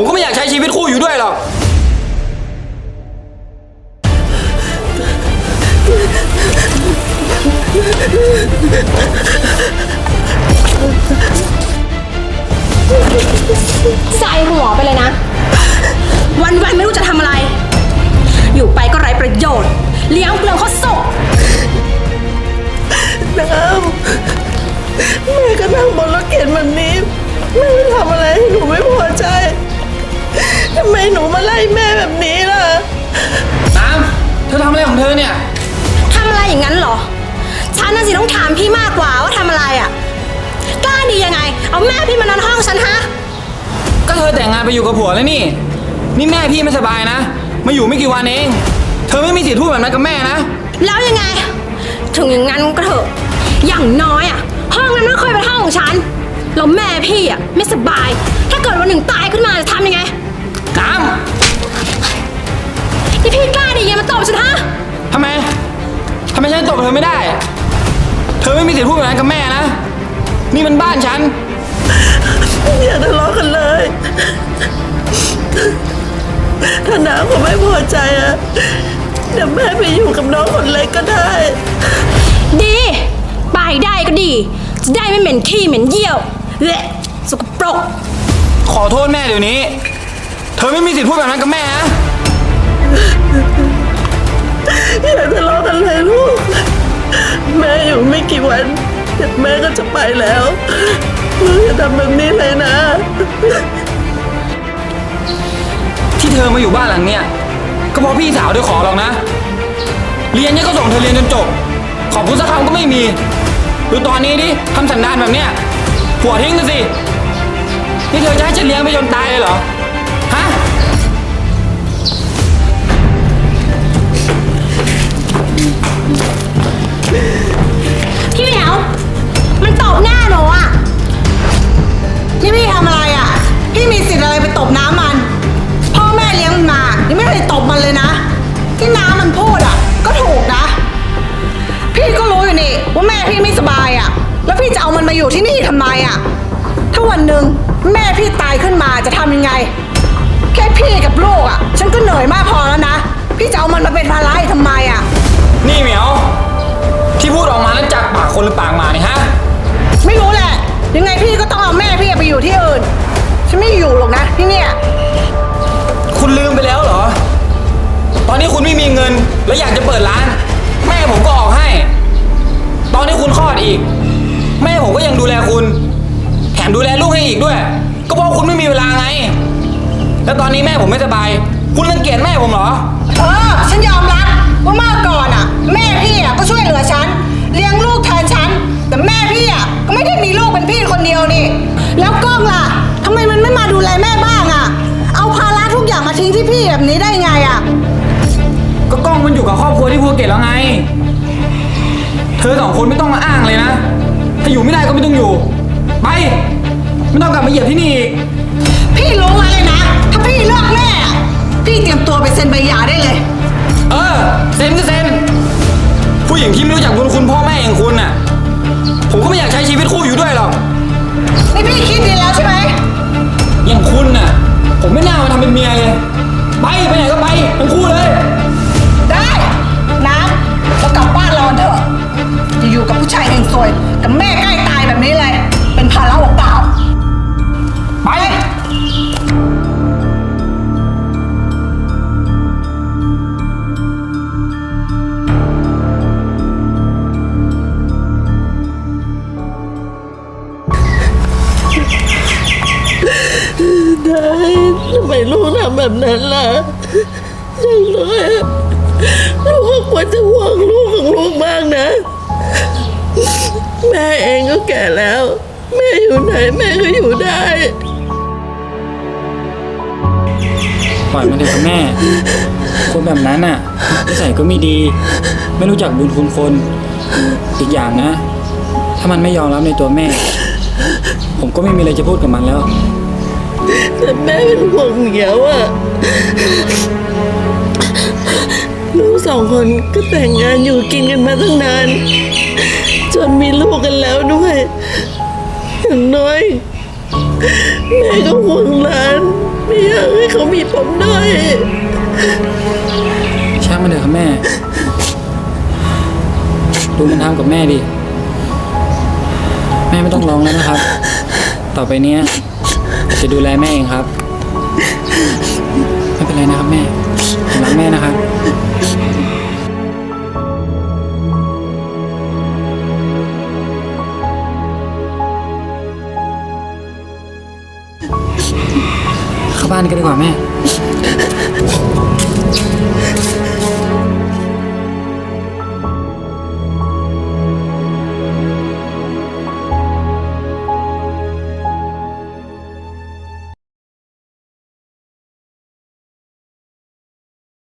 ผมก็ไม่อยากใช้ชีวิตคู่อยู่ด้วยหรอก ใส่หัวไปเลยนะวันๆไม่รู้จะทำอะไร อยู่ไปก็ไร้ประโยชน์ เลี้ยงเปลืองข้อศกน้ำแม่ก็นั่งบนรถเข็นแบนนี้แม่ไม่ทำอะไรให้หนูไม่พอใจ ทำไมหนูมาไล่แม่แบบนี้ล่ะ น้ำเธอทำอะไรของเธอเนี่ย ทำอะไรอย่างนั้นเหรอ ฉันน่ะสิต้องถามพี่มากกว่าว่าทำอะไรอะ กล้าดียังไง เอาแม่พี่มานอนห้องฉันฮะ ก็เธอแต่งงานไปอยู่กับผัวแล้วนี่ นี่แม่พี่ไม่สบายนะ มาอยู่ไม่กี่วันเอง เธอไม่มีสิทธิ์พูดแบบนั้นกับแม่นะ แล้วยังไง ถึงอย่างนั้นก็เถอะ อย่างน้อยอะ ห้องนั้นไม่เคยเป็นห้องของฉัน แล้วแม่พี่อะไม่สบาย ถ้าเกิดวันหนึ่งตายขึ้นมาจะทำยังไง น้นี่พี่กล้าดียังไงมาตอบฉันฮะำทำไมทำไมฉันตบเธอไม่ได้ เธอไม่มีสิทธิ์พูดแบบนั้นกับแม่นะ นี่มันบ้านฉัน อย่าทะเลาะกันเลย ถ้าน้าเขาไม่พอใจอะเดี๋ยวแม่ไปอยู่กับน้องคนเล็กก็ได้ ดี ไปได้ก็ดี จะได้ไม่เหม็นขี้เหม็นเยี่ยวเละสกปรก ขอโทษแม่เดี๋ยวนี้ เธอไม่มีสิทธิ์พูดแบบนั้นกับแม่นะอย่าทะเลาะกันเลยลูก แม่อยู่ไม่กี่วันเดี๋ยวแม่ก็จะไปแล้วลูกอย่าทำแบบนี้เลยนะ ที่เธอมาอยู่บ้านหลังเนี้ยก็เพราะพี่สาวเธอขอหรอกนะ เรียนเนี่ยก็ส่งเธอเรียนจนจบ ขอบคุณสักคำก็ไม่มีดูตอนนี้ดิทำสันดานแบบเนี้ยผัวทิ้งกันสิ นี่เธอจะให้ฉันเลี้ยงไปจนตายเลยเหรอ พี่เหมียว มันตบหน้าหนูอะนี่พี่ทำอะไรอะ พี่มีสิทธิ์อะไรไปตบน้ำมัน พ่อแม่เลี้ยงมันมายังไม่ได้ตบมันเลยนะ ที่น้ำมันพูดอะ ก็ถูกนะ พี่ก็รู้อยู่นี่ว่าแม่พี่ไม่สบายอะ แล้วพี่จะเอามันมาอยู่ที่นี่ทำไมอะ ถ้าวันหนึ่งแม่พี่ตายขึ้นมาจะทำยังไง แค่พี่กับลูกอะ ฉันก็เหนื่อยมากพอแล้วนะ พี่จะเอามันมาเป็นภาระอีกทำไมอะ นี่เหมียว ที่พูดออกมาแล้วจากปากคนหรือปากหมาเนี่ยฮะ ไม่รู้แหละ ยังไงพี่ก็ต้องเอาแม่พี่ไปอยู่ที่อื่น ฉันไม่อยู่หรอกนะที่เนี่ย คุณลืมไปแล้วเหรอ ตอนนี้คุณไม่มีเงิน แล้วอยากจะเปิดร้าน แม่ผมก็ออกให้ ตอนที่คุณคลอดอีก แม่ผมก็ยังดูแลคุณ แถมดูแลลูกให้อีกด้วย ก็เพราะคุณไม่มีเวลาไง แล้วตอนนี้แม่ผมไม่สบาย คุณรังเกียจแม่ผมเหรอ เออ ฉันยอมรับว่าเมื่อก่อนอะแม่พี่อะ ก็กล้องมันอยู่กับครอบครัวที่ภูเก็ตแล้วไง เธอสองคนไม่ต้องมาอ้างเลยนะ ถ้าอยู่ไม่ได้ก็ไม่ต้องอยู่ ไป ไม่ต้องกลับมาเหยียบที่นี่อีก พี่รู้มาเลยนะ ถ้าพี่เลือกแม่อะพี่เตรียมตัวไปเซ็นใบหย่า กับแม่ใกล้ตายแบบนี้เลย เป็นภาระเปล่าๆไป ได้ทำไมลูกทำแบบนั้นล่ะอย่างน้อยอะลูกก็ควรจะห่วงลูกของลูกบ้างนะ แม่เองก็แก่แล้ว แม่อยู่ไหนแม่ก็อยู่ได้ ปล่อยมันเถอะครับแม่ คนแบบนั้นน่ะนิสัยก็ไม่ดี ไม่รู้จักบุญคุณคน อีกอย่างนะ ถ้ามันไม่ยอมรับในตัวแม่ ผมก็ไม่มีอะไรจะพูดกับมันแล้ว แต่แม่เป็นห่วงเหมียวอะลูกสองคนก็แต่งงานอยู่กินกันมาตั้งนาน จนมีลูกกันแล้วด้วย อย่างน้อยแม่ก็ห่วงหลานไม่อยากให้เขามีผมด้วยช่างมันเถอะครับแม่ ดูมันทำกับแม่ดิ แม่ไม่ต้องร้องแล้วนะครับ ต่อไปเนี้ยจะดูแลแม่เองครับ ไม่เป็นไรนะครับแม่รักแม่นะครับ บ้านกันดีกว่าแม่